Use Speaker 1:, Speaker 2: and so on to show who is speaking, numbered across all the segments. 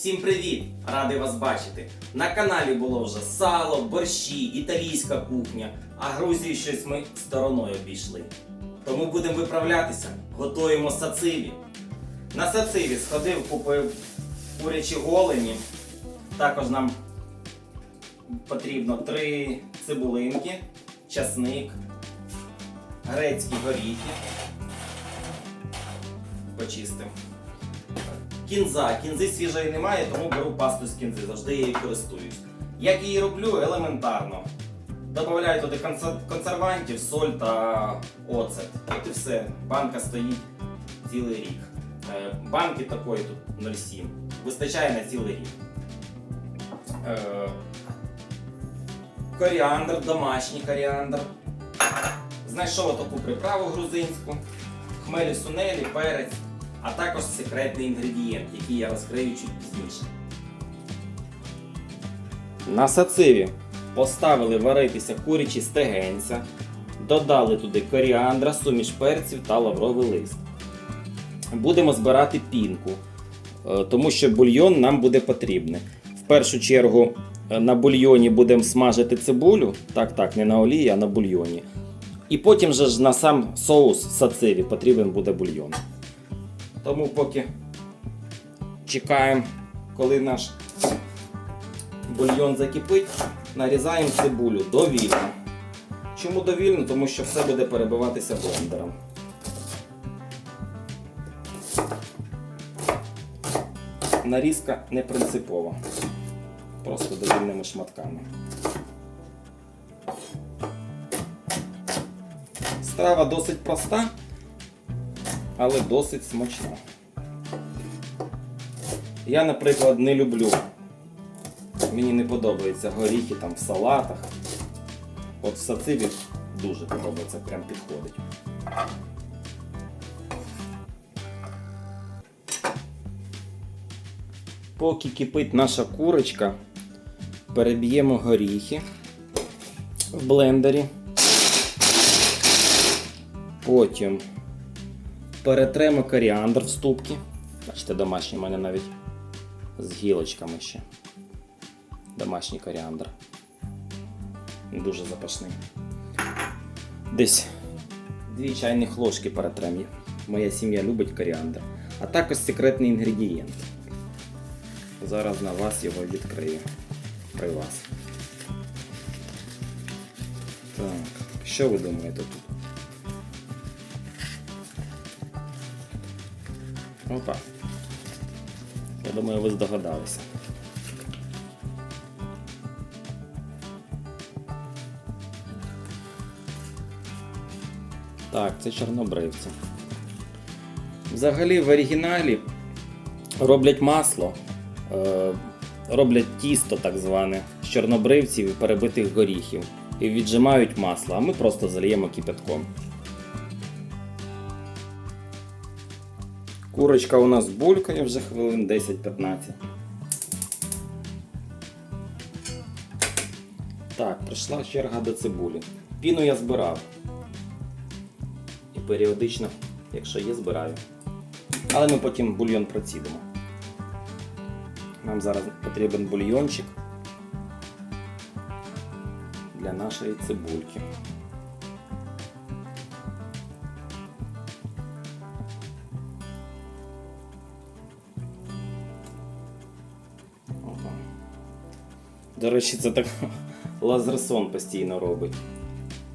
Speaker 1: Всім привіт! Радий вас бачити. На каналі було вже сало, борщі, італійська кухня, а Грузію щось ми стороною обійшли. Тому будемо виправлятися, готуємо сациві. На сациві сходив, купив курячі голені. Також нам потрібно три цибулинки, часник, грецькі горіхи. Почистимо. Кінза. Кінзи свіжої немає, тому беру пасту з кінзи, завжди її користуюсь. Як її роблю? Елементарно. Добавляю туди консервантів, соль та оцет. От і все. Банка стоїть цілий рік. Е, Банки такої тут 0,7. Вистачає на цілий рік. Е, Коріандр, домашній коріандр. Знайшов таку приправу грузинську, хмелі сунелі, перець, а також секретний інгредієнт, який я розкрию чуть пізніше. На сациві поставили варитися курячі стегенця, додали туди коріандра, суміш перців та лавровий лист. Будемо збирати пінку, е, тому що бульйон нам буде потрібний. В першу чергу е, на бульйоні будемо смажити цибулю, так, так, не на олії, а на бульйоні. І потім же ж на сам соус сациві потрібен буде бульйон. Тому поки чекаємо, коли наш бульйон закипить, нарізаємо цибулю довільно. Чому довільно? Тому що все буде перебиватися блендером. Нарізка не принципова. Просто довільними шматками. Страва досить проста, але досить смачна. Я, наприклад, не люблю. Мені не подобаються горіхи там в салатах. От в сациві дуже подобається, прям підходить. Поки кипить наша курочка, переб'ємо горіхи в блендері. Потім перетремо коріандр в ступки. Бачите, домашній у мене навіть з гілочками ще. Домашній коріандр. Дуже запашний. Десь дві чайних ложки перетрем. Моя сім'я любить коріандр. А також секретний інгредієнт. Зараз на вас його відкрию. При вас. Так, що ви думаєте тут? Опа. Я думаю, ви здогадалися. Так, це чорнобривці. Взагалі в оригіналі роблять масло, е, роблять тісто так зване з чорнобривців і перебитих горіхів. І віджимають масло, а ми просто зальємо кипятком. Курочка у нас булькає вже хвилин 10-15. Так, прийшла черга до цибулі. Піну я збирав. І періодично, якщо є, збираю. Але ми потім бульйон процідимо. Нам зараз потрібен бульйончик для нашої цибульки. До речі, це так Лазерсон постійно робить.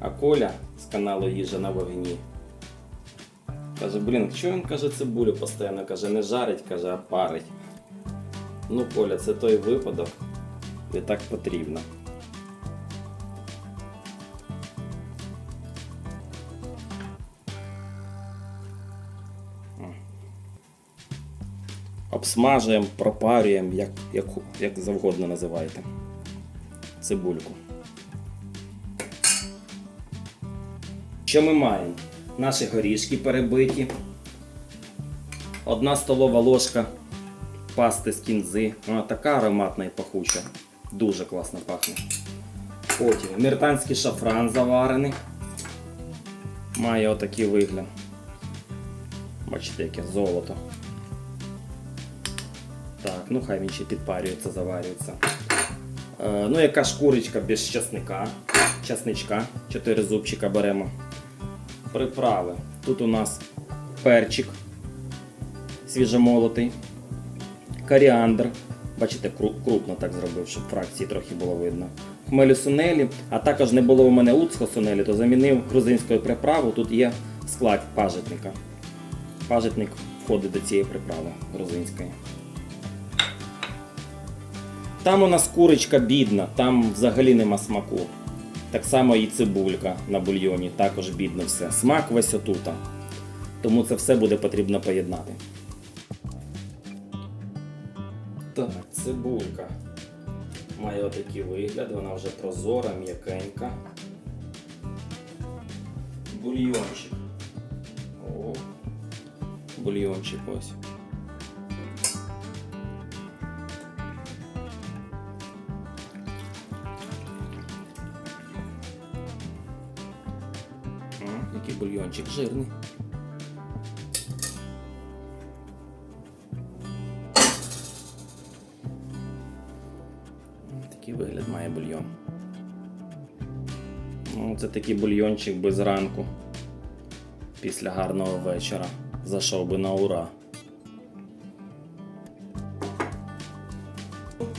Speaker 1: А Коля з каналу Їжа на вогні. Каже, блін, що він каже цибулю постійно каже, не жарить, каже, а парить. Ну, Коля, це той випадок, де так потрібно. Обсмажуємо, пропарюємо, як, як, як завгодно називаєте. Цибульку. Що ми маємо? Наші горішки перебиті. Одна столова ложка пасти з кінзи. Вона така ароматна і пахуча. Дуже класно пахне. Потім міртанський шафран заварений. Має отакий вигляд. Бачите, яке золото. Так, ну хай він ще підпарюється, заварюється. Е, ну, яка ж курочка без часника. Часничка. Чотири зубчика беремо. Приправи. Тут у нас перчик свіжомолотий, коріандр. Бачите, крупно так зробив, щоб фракції трохи було видно. Хмелю сунелі, а також не було у мене луцького сунелі, то замінив грузинською приправу. Тут є склад пажитника. Пажитник входить до цієї приправи грузинської. Там у нас курочка бідна, там взагалі нема смаку. Так само і цибулька на бульйоні, також бідно все. Смак весь отута. Тому це все буде потрібно поєднати. Так, цибулька. Має отакий вигляд, вона вже прозора, м'якенька. Бульйончик. О, бульйончик ось. Бульйончик жирний. Такий вигляд має бульйон. Ну, це такий бульйончик би зранку. Після гарного вечора. Зайшов би на ура.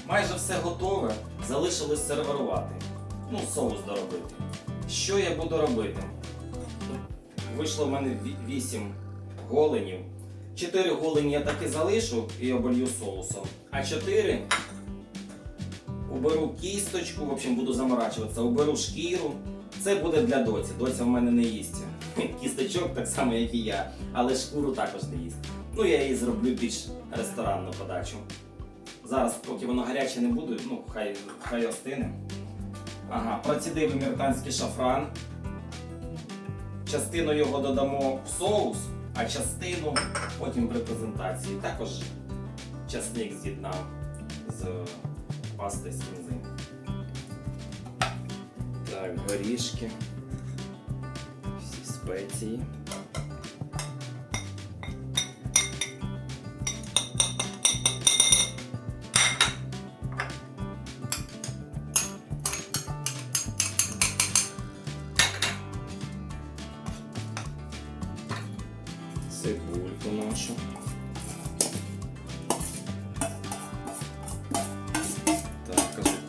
Speaker 1: Майже все готове. Залишилось сервірувати. Ну, соус доробити. Що я буду робити? Вийшло в мене 8 голенів. 4 голені я так і залишу і оболью соусом. А 4 уберу кісточку, в общем, буду заморачуватися, уберу шкіру. Це буде для доці. Доця в мене не їсть. Кісточок так само, як і я, але шкуру також не їсть. Ну, я її зроблю більш ресторанну подачу. Зараз, поки воно гаряче не буде, ну, хай, хай остине. Ага, процідив міртанський шафран. Частину його додамо в соус, а частину потім при презентації. Також часник з'єднав з пасти з кінзи. Так, горішки. Всі спеції.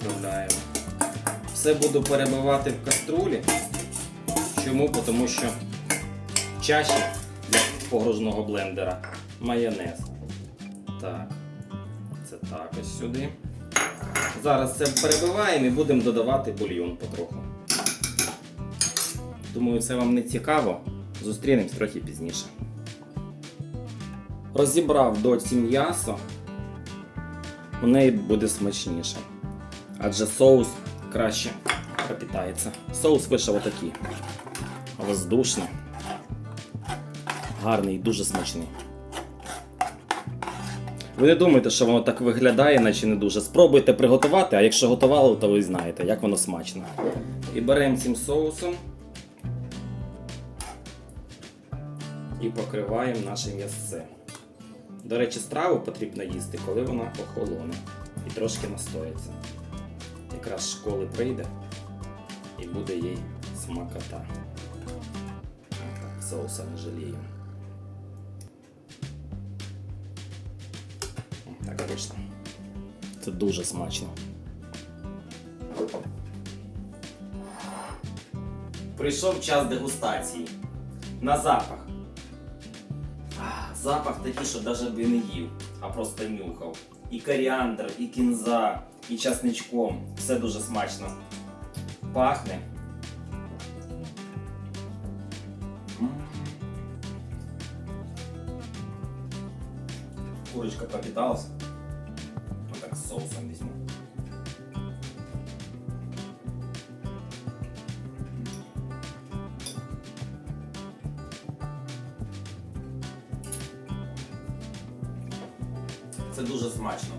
Speaker 1: Також. Все буду перебивати в каструлі. Чому? Тому що в чаші для погружного блендера майонез. Так, це також сюди. Зараз це перебиваємо і будемо додавати бульйон потроху. Думаю, це вам не цікаво. Зустрінемось трохи пізніше. Розібрав доці м'ясо, у неї буде смачніше. Адже соус краще пропітається. Соус вийшов отакий. Воздушний. Гарний і дуже смачний. Ви не думайте, що воно так виглядає, наче не дуже. Спробуйте приготувати, а якщо готували, то ви знаєте, як воно смачно. І беремо цим соусом і покриваємо наше м'ясце. До речі, страву потрібно їсти, коли вона охолоне і трошки настоїться. Якраз з школи прийде і буде їй смакота. Соуса не жалію. Так вийшло. Це дуже смачно. Прийшов час дегустації. На запах. Запах такий, що навіть би не їв, а просто нюхав. І коріандр, і кінза, і часничком. Все дуже смачно. Пахне. Курочка пропиталась. Вот так с соусом візьму. Це дуже смачно.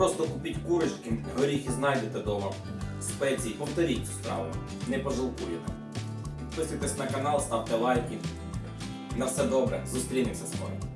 Speaker 1: Просто купіть курочки, горіхи знайдете вдома, спеції, повторіть цю страву, не пожалкуєте. Підписуйтесь на канал, ставте лайки. На все добре, зустрінемося скоро.